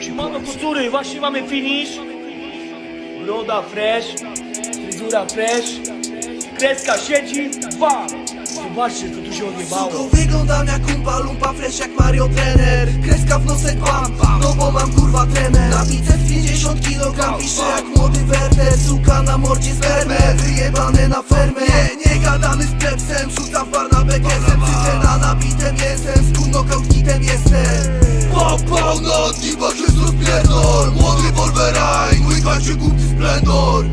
Siemano kultury, właśnie mamy finish. Broda fresh, fryzura fresh. Kreska siedzi, dwa. Zobaczcie, co tu się odjebało. Suko wyglądam jak kumpa, lumpa fresh jak Mario Trener. Kreska w nosek bam, no bo mam kurwa trener. Na biceps 50 kg, piszę jak młody Werner. Suka na mordzie spermę, wyjebane na fermę. Nie, nie gadany z plebsem, rzucam w bar na bekesem Cytrena nabitem jestem, z knockout-kitem jestem Na odnibach jest rozpierdol Młody Wolverine, łykacie głupcy splendor.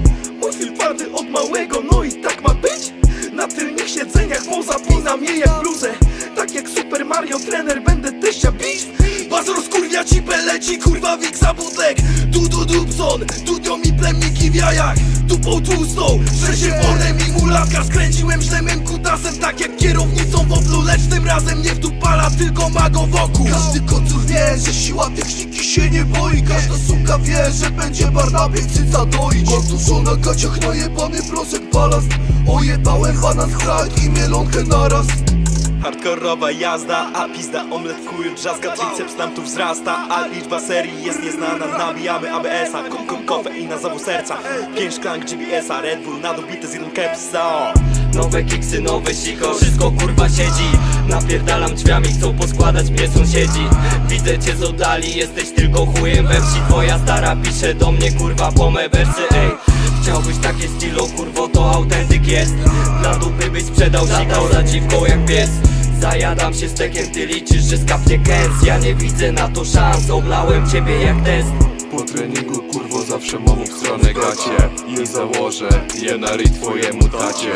Mój styl twardy od małego, no i tak ma być? Na tylnych siedzeniach pozapinam je jak bluzę. Tak jak Super Mario trener będę teścia bić. Baz rozkurwia ci peleci, kurwa wiksa butlek Dudu Dubson, dudią mi plemniki w jajach. Dupą tłustą, że się worem i mulatka. Skręciłem szlemem kutasem tak jak kierownicą w Oplu Lecz tym razem nie wdupala, tylko ma go wokół. Każdy kocur wie, siła techniki się nie boi. Każda suka wie, że będzie Barnabie cyca doić Mam dużo na gaciach najebany prosek balast. Ojebałem banan Sprite i mielonkę naraz. Hardkorowa jazda, a pizda omlet w chuju drzazga Triceps nam tu wzrasta, a liczba serii jest nieznana. Nabijamy ABS-a, ko- kofeina zawu serca. Pięć szklank GBS-a, Red Bull nadobity z jedną kepsa Nowe kiksy, nowe siko, wszystko kurwa siedzi. Napierdalam drzwiami, chcą poskładać mnie sąsiedzi. Widzę cię z oddali, jesteś tylko chujem we wsi. Twoja stara pisze do mnie kurwa po me wersy, ej. Chciałbyś takie stylo, kurwo to autentyk jest. Dla dupy byś sprzedał sikał za dziwką jak pies. Zajadam się stekiem, ty liczysz, że skapnie kęs. Ja nie widzę na to szans, oblałem ciebie jak test. Po treningu kurwo zawsze mam w stronę gacie. Nie założę je na twojemu tacie